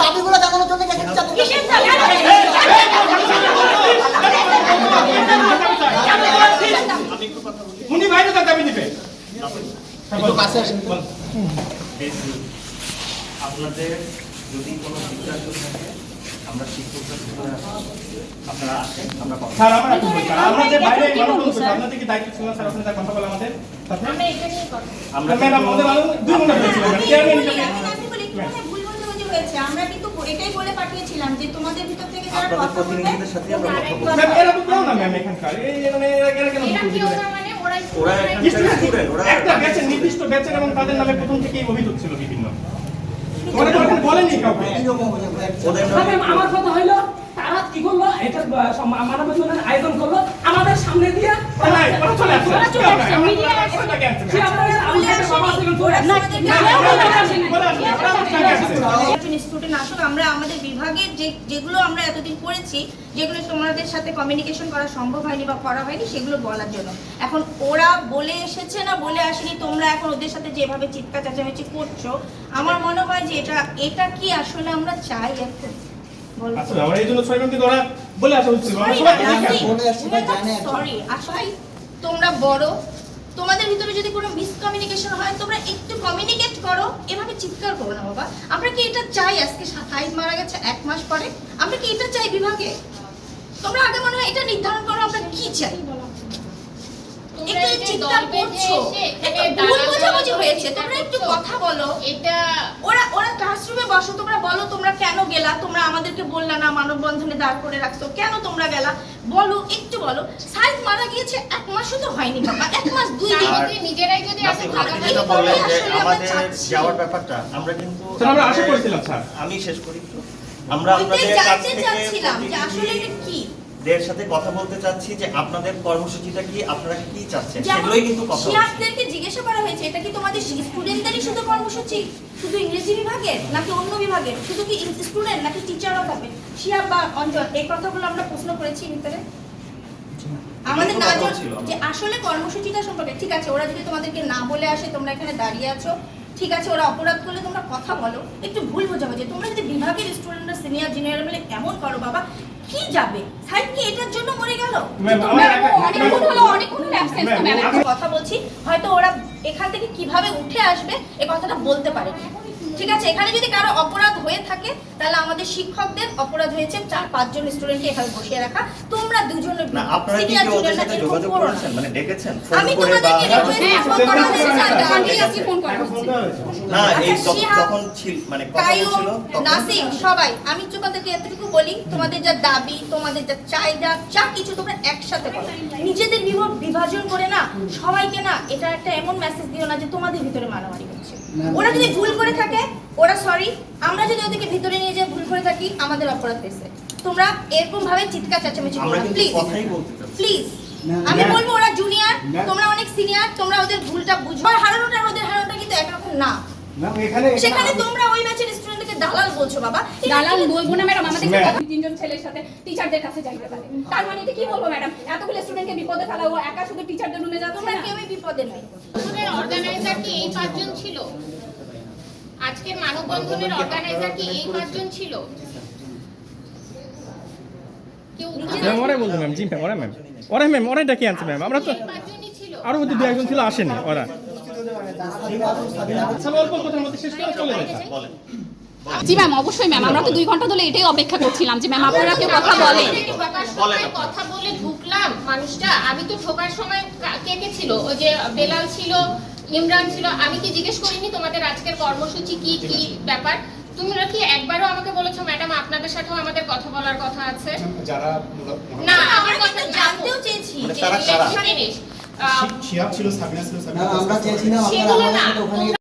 দাবিগুলো জানানোর জন্য উনি বাইরে তার আপনাদের যদি কোনো সিদ্ধান্ত থাকে আমরা শিক্ষকদের আপনারা আসেন আমরা কথা স্যার আমরা বাইরে আপনাদের কি দায়িত্ব ছিল? স্যার আপনাদের কথা বলা আমাদের। আমরা কিন্তু এটাই বলে পাঠিয়েছিলাম যে তোমাদের ভিতর থেকে যারা কথা বলবে, মানে মানে। একটা ব্যাচের নির্দিষ্ট ব্যাচের এবং তাদের নামে প্রথম থেকেই অভিযোগ ছিল বিভিন্ন। নামে আমার কথা হইল তারা কি করল? এটা মানবাধিকারের আয়োজন করল। আমাদের দিয়ে ওরা চলে আসছে। ওরা চলে আসছে, ওরা বাবা না স্টুডেন্ট আসুক আমরা বিভাগের যে যেগুলো আমরা এতদিন করেছি যেগুলো তোমাদের সাথে কমিউনিকেশন করা সম্ভব হয়নি বা করা হয়নি সেগুলো বলার জন্য। এখন ওরা বলে এসেছে না বলে আসেনি তোমরা এখন ওদের সাথে যেভাবে চিৎকার চেঁচামেচি করছ আমার মনে হয় যে এটা এটা কি আসলে আমরা চাই এখন? আসলে আমরা এই জন্য ছয় ম্যামকে ওরা বলে আসা। আমরা সরি আশাই তোমরা বড় তোমাদের ভিতরে যদি কোনো মিসকমিউনিকেশন হয় তোমরা একটু কমিউনিকেট করো এভাবে চিৎকার করো না বাবা। আমরা কি এটা চাই আজকে সাতাইশ মারা গেছে এক মাস পরে? আমরা কি এটা চাই বিভাগে? তোমরা আগে মনে হয় এটা নির্ধারণ করো আমরা কি চাই? একটু চিৎকার করছ। একটা ভুল হয়েছে তোমরা একটু কথা বলো। এটা ওরা ওরা ক্লাসরুমে বসো তোমরা বলো তোমরা কেন গেলা? তোমরা আমাদেরকে বললা না মানববন্ধনে দাঁড় করে রাখছো কেন তোমরা গেলা? বলো একটু বলো। সাইদ মারা গিয়েছে এক মাসও তো হয়নি বাবা। এক মাস দুই দিন। নিজেরাই যদি আমরা আমাদের। যাওয়ার ব্যাপারটা আমরা কিন্তু স্যার, আমরা আশা করেছিলাম, স্যার। আমি শেষ করি। আমরা আপনাদের কাছ থেকে চাচ্ছিলাম যে আসলে এটা কি? দের সাথে কথা বলতে চাচ্ছি যে আপনাদের কর্মসূচিটা কি? আপনারা কি চাচ্ছেন? সেগুলোই কিন্তু কথা হচ্ছে। শিয়াবদেরকে জিজ্ঞাসা করা হয়েছে এটা কি তোমাদের স্টুডেন্টদেরই শুধু কর্মসূচি? শুধু ইংরেজি বিভাগের নাকি অন্য বিভাগের? শুধু কি স্টুডেন্ট নাকি টিচারও থাকবে শিয়াব বা অঞ্চল এই কথাগুলো আমরা প্রশ্ন করেছি ভিতরে আমাদের না। যে আসলে কর্মসূচিটা সম্পর্কে ঠিক আছে ওরা যদি তোমাদেরকে না বলে আসে তোমরা এখানে দাঁড়িয়ে আছো। ঠিক আছে ওরা অপরাধ করলে তোমরা কথা বলো একটু ভুল বোঝাবো যে তোমরা যদি বিভাগের স্টুডেন্টরা সিনিয়র জুনিয়র মিলে কেমন করো বাবা? কি যাবে? সাইড কি এটার জন্য মরে গেল? অনেকক্ষণ হলো অনেকক্ষণ তো কথা বলছি হয়তো ওরা এখান থেকে কীভাবে উঠে আসবে এ কথাটা বলতে পারে। ঠিক আছে এখানে যদি কারও অপরাধ হয়ে থাকে তাহলে আমাদের শিক্ষকদের অপরাধ হয়েছে চার পাঁচজন স্টুডেন্টকে এখানে বসিয়ে রাখা। তোমরা দুজন না আপনারা কি ওদের সাথে যোগাযোগ করেছেন? মানে ডেকেছেন? আমি ফোন করে বা তোমাদেরকে হ্যাঁ, ফোন করা না এই আচ্ছা, যখন- ছিল মানে কথা কায়ুম, নাসিম সবাই আমি তোমাদেরকে এতটুকু বলি তোমাদের যা দাবি তোমাদের যা চাহিদা যা কিছু তোমরা একসাথে করো। নিজেদের বিভ- বিভাজন করে না সবাইকে না এটা একটা এমন মেসেজ দিও না যে তোমাদের ভিতরে মারামারি হচ্ছে। ওরা যদি ভুল করে থাকে ওরা সরি আমরা যদি ওদেরকে ভিতরে নিয়ে যাই ভুল করে থাকি আমাদের অপরাধ হয়েছে। তোমরা এরকম ভাবে চিৎকার চেঁচামেচি করো প্লিজ কথাই বলতে প্লিজ আমি বলব ওরা জুনিয়র তোমরা অনেক সিনিয়র তোমরা ওদের ভুলটা বুঝো। আর হারানোটা ওদের হারানোটা কিন্তু একরকম না। সেখানে তোমরা ওই স্টুডেন্টকে দালাল বলছো বাবা দালাল বলব না ম্যাডাম আমাদের তিনজন ছেলের সাথে টিচারদের কাছে যাইতে পারে তার মানে এটা কি বলব ম্যাডাম এতগুলো স্টুডেন্টকে বিপদে ফেলা ও একা শুধু টিচারদের রুমে না কেউই বিপদে নেই স্কুলের অর্গানাইজার কি এই পাঁচজন ছিল আজকের মানববন্ধনের অর্গানাইজার কি এই পাঁচজন ছিল ম্যাম ওরাই বলতো ম্যাম জি ম্যাম ওরা ম্যাম ওরা ম্যাম ওরাই ডাকি আনছে ম্যাম আমরা তো এই পাঁচজনই ছিল দু একজন ছিল আসেনি ওরা আচ্ছা অল্প কথার মধ্যে শেষ করে চলে। বলেন জি ম্যাম অবশ্যই ম্যাম আমরা তো দুই ঘণ্টা ধরে এটাই অপেক্ষা করছিলাম যে ম্যাম আপনারা কেউ কথা বলেন। কথা বলে ঢুকলাম মানুষটা আমি তো ঢোকার সময় কা- কে ছিল? ওই যে বেলাল ছিল ইমরান ছিল আমি কি জিজ্ঞেস করিনি তোমাদের আজকের কর্মসূচি কি কি ব্যাপার? তোমরা কি একবারও আমাকে বলেছ ম্যাডাম আপনাদের সাথেও আমাদের কথা বলার কথা আছে যারা না আমার কথা জানতেও চেয়েছি মানে যে তারা জিনিস আহ, ছিল সাবিনা ছিল সাবিনা আমরা চেয়েছিলাম আপনারা আমাদের ওখানে